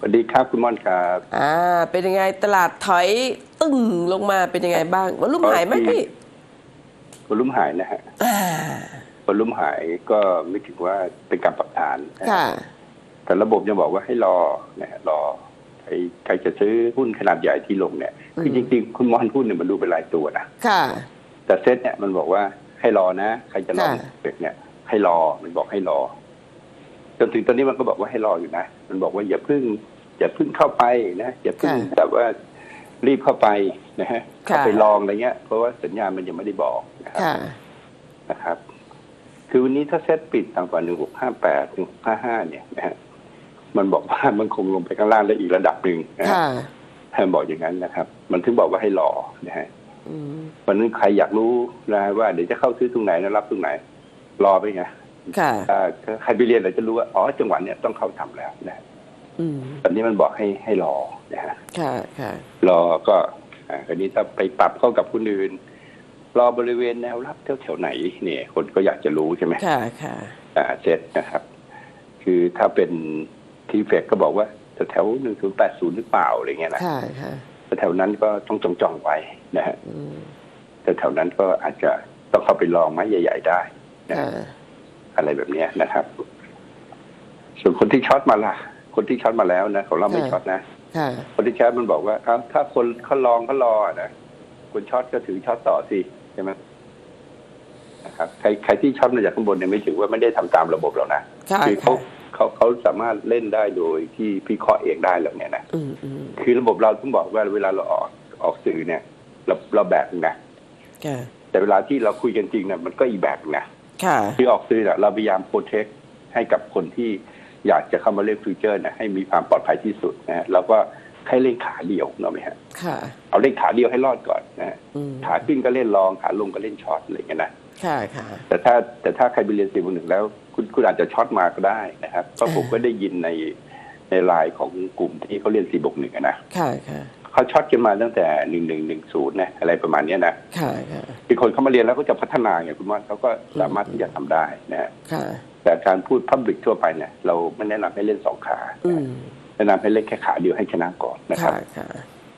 สวัสดีครับคุณม่อนครับอ่าเป็นยังไงตลาดถอยตึ้งลงมาเป็นยังไงบ้างวอลุ่มหายไหมพี่วอลุ่มหายนะฮะอ่าวอลุ่มหายก็ไม่ถือว่าเป็นการปรับฐานนะฮะค่ะแต่ระบบยังบอกว่าให้รอนะฮะรอใครใครจะซื้อหุ้นขนาดใหญ่ที่ลงเนี่ยคือจริงๆคุณม่อนหุ้นเนี่ยมันดูเป็นรายตัวนะค่ะ แต่เซ็ตเนี่ยมันบอกว่าให้รอนะ ใครจะรอค่ะเป็กเนี่ย ให้รอมันบอกให้รอ จนถึงตอนนี้มันก็บอกว่าให้รออยู่นะ มันบอกว่าอย่าเพิ่งอย่าเพิ่งเข้าไปนะอย่าเพิ่งแบบว่ารีบเข้าไปนะฮะเข้าไปลองอะไรเงี้ย เพราะว่าสัญญาณมันยังไม่ได้บอกนะครับค่ะ นะครับ คือวันนี้ถ้าเซ็ตปิดต่ำกว่าหนึ่งหกห้าแปดหนึ่งห้าห้าเนี่ยนะฮะมันบอกว่ามันคงลงไปข้างล่างได้อีกระดับหนึ่งนะฮะค่ะแทนบอกอย่างนั้นนะครับ มันถึงบอกว่าให้รอนะฮะ อืม วันนี้ใครอยากรู้นะว่าเดี๋ยวจะเข้าซื้อตรงไหนนะรับตรงไหน รอไปไง ค่ะถ้าถ้าใครไปเรียนเราจะรู้ว่าอ๋อจังหวะเนี้ยต้องเข้าทำแล้วนะฮะอืมตอนนี้มันบอกให้ให้รอนะฮะค่ะค่ะรอก็อ่าคราวนี้ถ้าไปปรับเข้ากับคนอื่นรอบริเวณแนวรับแถวแถวๆไหน เนี่ย คนก็อยากจะรู้ใช่ไหมค่ะค่ะอ่าเซ็ตนะครับ คือถ้าเป็นทีเฟกก็บอกว่าแถวหนึ่งศูนย์แปดศูนย์หรือเปล่าอะไรเงี้ยนะค่ะค่ะแถวนั้นก็ต้องจองๆไว้นะฮะอืมแต่แถวนั้นก็อาจจะต้องเข้าไปลองไม้ใหญ่ ๆ ได้นะค่ะ อะไรแบบเนี้ยนะครับ ส่วนคนที่ช็อตมาล่ะ คนที่ช็อตมาแล้วนะของเราไม่ช็อตนะค่ะคนที่ช็อตมันบอกว่าเอาถ้าคนเขาลองเขารอนะคนช็อตก็ถือช็อตต่อสิใช่ไหมนะครับใครใครที่ช็อตมาจากข้างบนเนี่ยไม่ถือว่าไม่ได้ทำตามระบบหรอกนะค่ะคือเขาค่ะเขาเขาสามารถเล่นได้โดยที่พิเคราะห์เองได้แล้วเนี่ยนะอืมอืมคือระบบเราต้องบอกว่าเวลาเราออกออกสื่อเนี่ย เราเราแบบหนึงนะค่ะแต่เวลาที่เราคุยกันจริงเนี่ยมันก็อีกแบบหนึงนะค่ะ ที่ออกสื่อเนี่ยเราพยายามโปรเทคให้กับคนที่อยากจะเข้ามาเล่นฟิวเจอร์นะให้มีความปลอดภัยที่สุดนะฮะแล้วก็ให้เล่นขาเดียวเนาะไหมฮะค่ะเอาเล่นขาเดียวให้รอดก่อนนะฮะอืมขาขึ้นก็เล่นรองขาลงก็เล่นช็อตอะไรอย่างเงี้ยนะค่ะค่ะแต่ถ้าแต่ถ้าใครไปเรียนสี่บนหนึ่งแล้ว คุณคุณอาจจะช็อตมาก็ได้นะครับเพราะผมก็ได้ยินในในไลน์ของกลุ่มที่เขาเรียนสี่บวกหนึ่งอะนะค่ะค่ะ เขาช็อตกันมาตั้งแต่หนึ่งหนึ่งหนึ่งศูนย์นะอะไรประมาณเนี้ยนะค่ะค่ะที่คนเข้ามาเรียนแล้วก็จะพัฒนาไงคุณว่าเขาก็สามารถที่จะทำได้นะฮะค่ะแต่การพูดพับลิกทั่วไปเนี่ยเราไม่แนะนำให้เล่นสองขาอืมแนะนำให้เล่นแค่ขาเดียวให้ชนะก่อนนะครับค่ะค่ะ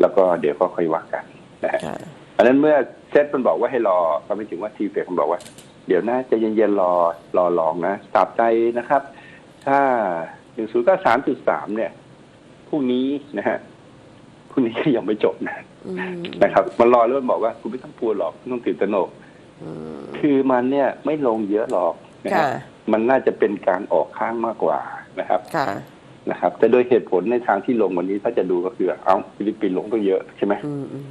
แล้วก็เดี๋ยวก็ค่อยว่ากันนะฮะค่ะอันนั้นเมื่อเซตมันบอกว่าให้รอก็ไม่ถึงว่าทีเฟกมันบอกว่า เดี๋ยวนะใจะเย็นๆรอรอลองนะตราบใจนะครับ ถ้าหนึ่งศูนย์ก็สามจุดสามเนี่ยพรุ่งนี้นะฮะ พรุ่งนี้ก็ยังไม่จบนะอืมนะครับมันรอแล้วมันบอกว่าคุณไม่ต้องกลัวหรอกไม่ต้องตื่นตระหนกอืมคือมันเนี่ยไม่ลงเยอะหรอกนะฮะค่ะมันน่าจะเป็นการออกข้างมากกว่านะครับค่ะนะครับ แต่โดยเหตุผลในทางที่ลงวันนี้ถ้าจะดูก็คือเอาฟิลิปปินส์ลงต้องเยอะใช่ไหมอืมอืม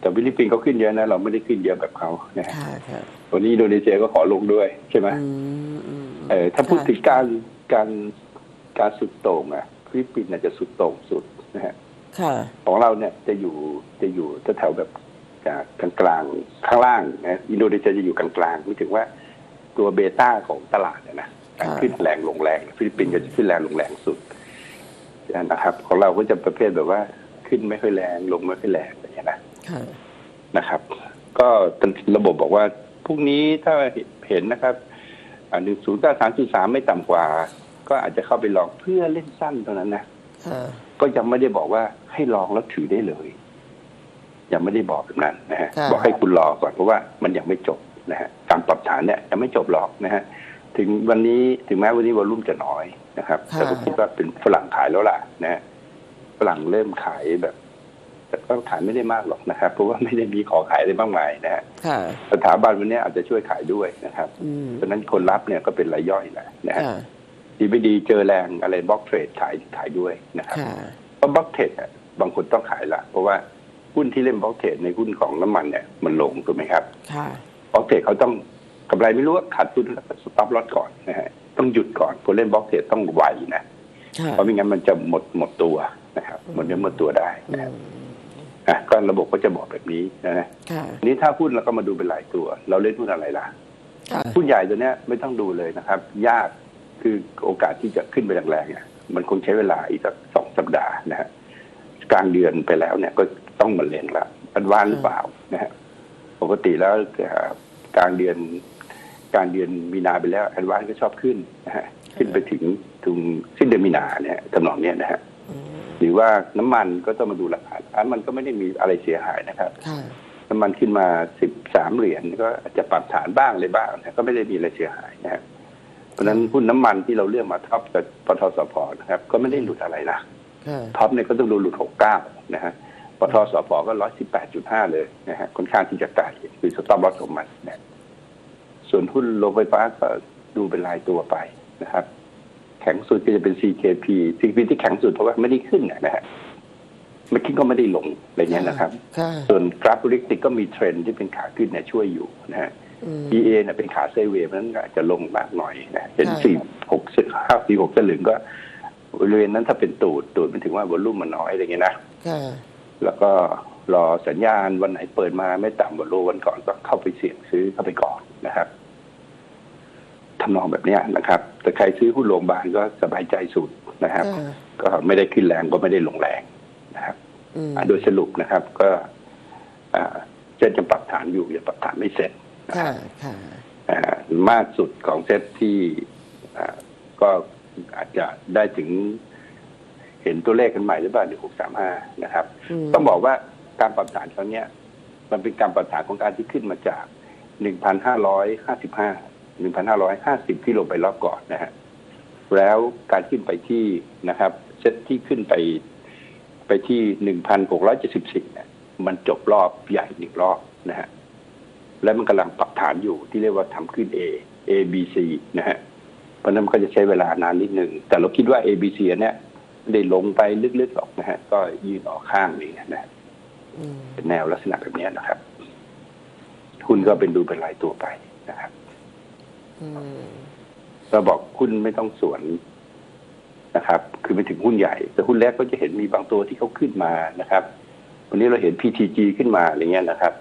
แต่ฟิลิปปินส์เขาขึ้นเยอะนะ เราไม่ได้ขึ้นเยอะแบบเขานะฮะค่ะค่ะวันนี้อินโดนีเซียก็ขอลงด้วยใช่ไหมอืมอืมเออถ้าพูดค่ะถึงการการการสุดโต่งอะฟิลิปปินส์น่าจะสุดโต่งสุดนะฮะค่ะ ของเราเนี่ยจะอยู่จะอยู่แถวๆแบบกลางกลางๆข้างล่างนะอินโดนีเซียจะอยู่กลางกลางๆไม่ถึงว่าตัวเบต้าของตลาดเนี่ยนะการขึ้นแรงลงแรงฟิลิปปินส์ก็จะขึ้นแรงลงแรงสุดนะครับ ของเราก็จะประเภทแบบว่าขึ้นไม่ค่อยแรงลงไม่ค่อยแรงอะไรอย่างเงี้ยนะค่ะนะครับ ก็ระบบบอกว่าพรุ่งนี้ถ้าเห็นนะครับหนึ่งศูนย์เก้าสามจุดสามไม่ต่ำกว่า ก็อาจจะเข้าไปลองเพื่อเล่นสั้นเท่านั้นนะค่ะ ก็ยังไม่ได้บอกว่าให้ลองแล้วถือได้เลย ยังไม่ได้บอกแบบนั้นนะฮะค่ะบอกให้คุณรอก่อนเพราะว่ามันยังไม่จบนะฮะการปรับฐานเนี่ยยังไม่จบหรอกนะฮะถึงวันนี้ถึงแม้วันนี้วอลุ่มจะน้อยนะครับค่ะแต่ผมคิดว่าเป็นฝรั่งขายแล้วล่ะนะฮะฝรั่งเริ่มขายแบบ แต่ก็ขายไม่ได้มากหรอกนะครับ เพราะว่าไม่ได้มีขอขายอะไรมากมายนะฮะค่ะสถาบันวันนี้อาจจะช่วยขายด้วยนะครับอืมเพราะฉะนั้นคนรับเนี่ยก็เป็นรายย่อยแหละนะฮะ ค่ะดีไม่ดีเจอแรงอะไรบล็อกเทรดขายขายด้วยนะครับค่ะเพราะบล็อกเทรดเนี่ยบางคนต้องขายละเพราะว่าหุ้นที่เล่นบล็อกเทรดในหุ้นของน้ำมันเนี่ยมันลงถูกไหมครับค่ะบล็อกเทรดเขาต้องกำไรไม่รู้ว่าขาดทุนแล้วก็สต็อปลอตก่อนนะฮะต้องหยุดก่อนคนเล่นบล็อกเทรดต้องไวนะค่ะเพราะไม่งั้นมันจะหมดหมดตัวนะครับหมดเนื้อหมดตัวได้อืนะครับมอะก็ระบบก็จะบอกแบบนี้นะฮะค่ะทีนี้ถ้าหุ้นเราก็มาดูเป็นรายตัว เราเล่นหุ้นอะไรล่ะค่ะหุ้นใหญ่ตัวเนี้ยไม่ต้องดูเลยนะครับ ยาก คือโอกาสที่จะขึ้นไปแรงๆเนี่ยมันคงใช้เวลาอีกสักสองสัปดาห์นะฮะกลางเดือนไปแล้วเนี่ยก็ต้องมาเล่นละอันวานหรือเปล่านะฮะปกติแล้วเอ่อกลางเดือนกลางเดือนมีนาไปแล้วอันวานก็ชอบขึ้นนะฮะขึ้นไปถึงถึงสิ้นเดือนมีนาเนี่ยตำนองเนี้ยนะฮะอืมหรือว่าน้ำมันก็ต้องมาดูราคาอันมันก็ไม่ได้มีอะไรเสียหายนะครับค่ะน้ำมันขึ้นมาสิบสามเหรียญก็อาจจะปรับฐานบ้างเลยบ้างนะก็ไม่ได้มีอะไรเสียหายนะครับ เพราะฉะนั้นหุ้นน้ำมันที่เราเลือกมาท็อปกับปตทสพนะครับ ก็ไม่ได้หลุดอะไรนะค่ะท็อปเนี่ยก็ต้องดูหลุดหกเก้านะฮะปตทสพก็ร้อยสิบแปดจุดห้าเลยนะฮะค่อนข้างที่จะไกลคือสต็อปลอสของมันนะส่วนหุ้นโรงไฟฟ้าก็ดูเป็นรายตัวไปนะครับ แข็งสุดก็จะเป็น CKP CKP ที่แข็งสุดเพราะว่าไม่ได้ขึ้นนะฮะไม่ขึ้นก็ไม่ได้ลงอะไรเงี้ยนะครับค่ะส่วนกราฟลิกติกก็มีเทรนด์ที่เป็นขาขึ้นเนี่ยช่วยอยู่นะฮะอืม EA เนี่ยเป็นขาไซด์เวย์เพราะฉะนั้นอาจจะลงมากหน่อยนะเห็นใช่สี่หกสิบห้าสี่หกสลึงก็บริเวณนั้นถ้าเป็นตูดตูดมันถึงว่าวอลลุ่มมันน้อยอะไรเงี้ยนะค่ะแล้วก็รอสัญญาณวันไหนเปิดมาไม่ต่ำกว่าโลวันก่อนก็เข้าไปเสี่ยงซื้อเข้าไปก่อนนะครับทำนองแบบเนี้ยนะครับ แต่ใครซื้อหุ้นโรงพยาบาลก็สบายใจสุดนะครับค่ะก็ไม่ได้ขึ้นแรงก็ไม่ได้ลงแรงนะครับอืมอ่าโดยสรุปนะครับ ก็อ่าเซ็ตยังปรับฐานอยู่ยังปรับฐานไม่เสร็จ ค่ะค่ะอ่ามากสุดของเซ็ตที่อ่าก็อาจจะได้ถึงเห็นตัวเลขกันใหม่หรือเปล่าหนึ่งหกสามห้านะครับอืมต้องบอกว่าการปรับฐานครั้งเนี้ย มันเป็นการปรับฐานของการที่ขึ้นมาจากหนึ่งพันห้าร้อยห้าสิบห้าหนึ่งพันห้าร้อยห้าสิบที่ลงไปรอบก่อนนะฮะแล้วการขึ้นไปที่นะครับ เซตที่ขึ้นไปไปที่หนึ่งพันหกร้อยเจ็ดสิบสี่เนี่ยมันจบรอบใหญ่หนึ่งรอบนะฮะ และมันกำลังปรับฐานอยู่ที่เรียกว่าทำขึ้น A A B C นะฮะเพราะนั้นมันก็จะใช้เวลานานนิดหนึ่งแต่เราคิดว่า A B C อันเนี้ยไม่ได้ลงไปลึกๆหรอกนะฮะ ก็ยืนออกข้างนี่นะฮะเป็นแนวลักษณะแบบนี้นะครับหุ้นก็เป็นดูเป็นรายตัวไปนะครับเราบอกหุ้นไม่ต้องสวนนะครับ คือไปถึงหุ้นใหญ่ แต่หุ้นแรกก็จะเห็นมีบางตัวที่เขาขึ้นมานะครับ วันนี้เราเห็น PTG ขึ้นมาอะไรเงี้ยนะครับ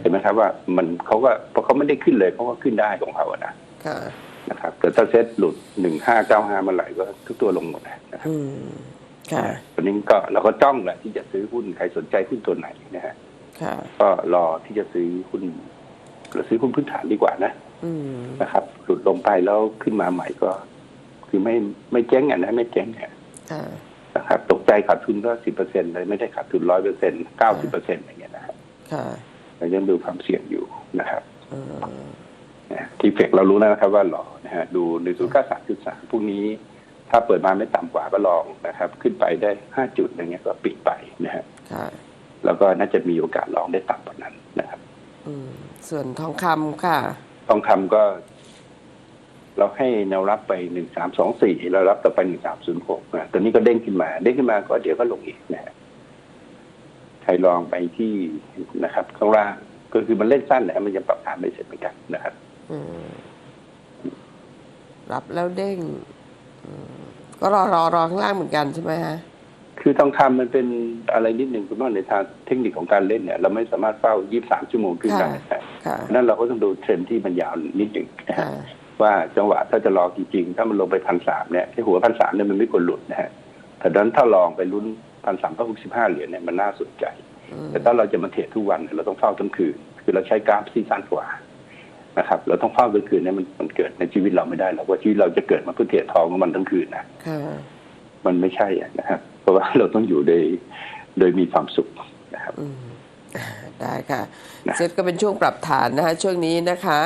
เห็นไหมครับว่ามันเขาก็เพราะเขาไม่ได้ขึ้นเลยเขาก็ขึ้นได้ของเขาอะนะค่ะนะครับแต่ถ้าเซ็ตหลุดหนึ่งห้าเก้าห้ามาไหร่ก็ทุกตัวลงหมดนะครับอืมค่ะวันนี้ก็เราก็จ้องแหละที่จะซื้อหุ้นใครสนใจหุ้นตัวไหนนะฮะค่ะก็รอที่จะซื้อหุ้นเราซื้อหุ้นพื้นฐานดีกว่านะอืมนะครับ หลุดลงไปแล้วขึ้นมาใหม่ก็ คือไม่ไม่เจ๊งอะนะไม่เจ๊งอะค่ะนะครับตกใจขาดทุนก็สิบเปอร์เซ็นต์เลยไม่ได้ขาดทุนร้อยเปอร์เซ็นต์เก้าสิบเปอร์เซ็นต์อย่างเงี้ยนะครับค่ะ เรายังดูความเสี่ยงอยู่นะครับอืมนะทีเฟกเรารู้แล้วนะครับว่าหล่อนะฮะดูหนึ่งศูนย์เก้าสามจุดสามพรุ่งนี้ ถ้าเปิดมาไม่ต่ำกว่าก็ลองนะครับ ขึ้นไปได้ห้าจุดอย่างเงี้ยก็ปิดไปนะฮะค่ะแล้วก็น่าจะมีโอกาสลองได้ต่ำกว่านั้นนะครับอืมส่วนทองคำค่ะ ทองคำก็ เราให้แนวรับไปหนึ่งสามสองสี่เรารับต่อไปหนึ่งสามศูนย์หกนะตอนนี้ก็เด้งขึ้นมา เด้งขึ้นมาก็เดี๋ยวก็ลงอีกนะฮะใครลองไปที่นะครับ ข้างล่างก็คือมันเล่นสั้นแหละมันยังปรับฐานไม่เสร็จเหมือนกันนะครับอืมรับแล้วเด้งอืมก็รอรอรอข้างล่างเหมือนกันใช่ไหมฮะคือทองคำมันเป็นอะไรนิดหนึ่งคุณว่าในทางเทคนิคของการเล่นเนี่ย เราไม่สามารถเฝ้า 23 ชั่วโมงขึ้นได้นะค่ะเพราะฉะนั้นเราก็ต้องดูเทรนด์ที่มันยาวนิดหนึ่งนะฮะค่ะว่าจังหวะถ้าจะรอจริงๆ ถ้ามันลงไปพันสามเนี่ยที่หัวพันสามเนี่ยมันไม่ควรหลุดนะฮะแต่ดังนั้นถ้าลองไปลุ้น พันสามร้อยหกสิบห้าเหรียญเนี่ยมันน่าสนใจอืมแต่ถ้าเราจะมาเทรดทุกวันเนี่ยเราต้องเฝ้าทั้งคืน คือเราใช้กราฟซีซั่นกว่านะครับ เราต้องเฝ้าทั้งคืนเนี่ยมันมันเกิดในชีวิตเราไม่ได้หรอกว่าชีวิตเราจะเกิดมาเพื่อเทรดทองของมันทั้งคืนนะค่ะมันไม่ใช่อะนะครับเพราะว่าเราต้องอยู่โดยโดยมีความสุขนะครับอืมอ่าได้ค่ะนะเซตก็เป็นช่วงปรับฐานนะคะช่วงนี้นะคะ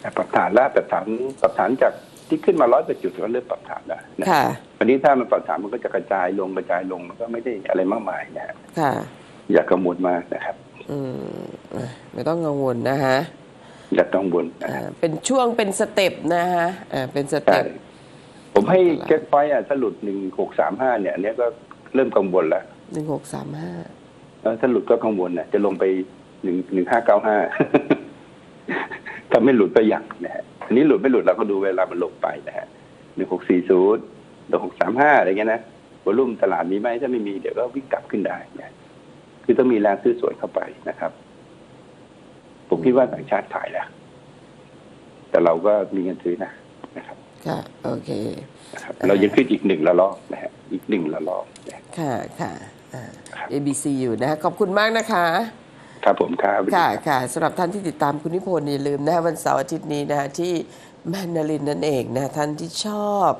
แต่ปรับฐานแล้วปรับฐานปรับฐานจาก ที่ขึ้นมาร้อยแปดจุดก็เริ่มปรับฐานแล้วนะค่ะวันนี้ถ้ามันปรับฐานมันก็จะกระจายลงกระจายลงมันก็ไม่ได้อะไรมากมายนะฮะค่ะ อย่ากังวลมากนะครับ อืมอะไม่ต้องกังวลนะคะอย่ากังวลนะอ่าฮะเป็นช่วงเป็นสเต็ปนะคะอ่าเป็นสใช่เต็ปผมให้แก๊กพอยต์อะถ้าหลุดหนึ่งหกสามห้าเนี่ยอันเนี้ยก็เริ่มกังวลแล้วหนึ่งหกสามห้าแล้วถ้าหลุดก็กังวลนะจะลงไปหนึ่งหนึ่งห้าเก้าห้าถ้าไม่หลุดก็ยังนะฮะ อันนี้หลุดไม่หลุดเราก็ดูเวลามันลงไปนะฮะหนึ่งหกสี่ศูนย์หนึ่งหกสามห้าอะไรเงี้ยนะวอลุ่มตลาดมีไหมถ้าไม่มีเดี๋ยวก็วิ่งกลับขึ้นได้นะคือต้องมีแรงซื้อสวนเข้าไปนะครับ ผมคิดว่าต่างชาติขายแล้ว แต่เราก็มีเงินซื้อนะนะครับ ค่ะ โอเคนะครับเรายังขึ้นอีกหนึ่งละลอกนะฮะอีกหนึ่งละลอกนะค่ะค่ะอ่าครับ ABC อยู่นะคะขอบคุณมากนะคะ ครับผมครับค่ะค่ะสำหรับท่านที่ติดตามคุณนิพนธ์อย่าลืมนะวันเสาร์อาทิตย์นี้นะคะที่แมนนารินนั่นเองนะท่านที่ชอบ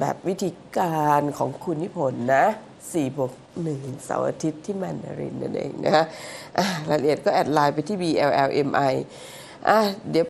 แบบวิธีการของคุณนิพนธ์นะ4บวก1เสาร์อาทิตย์ที่แมนดารินนั่นเองนะะรายละเอียดก็แอดไลน์ไปที่ BLLMI อะเดี๋ยว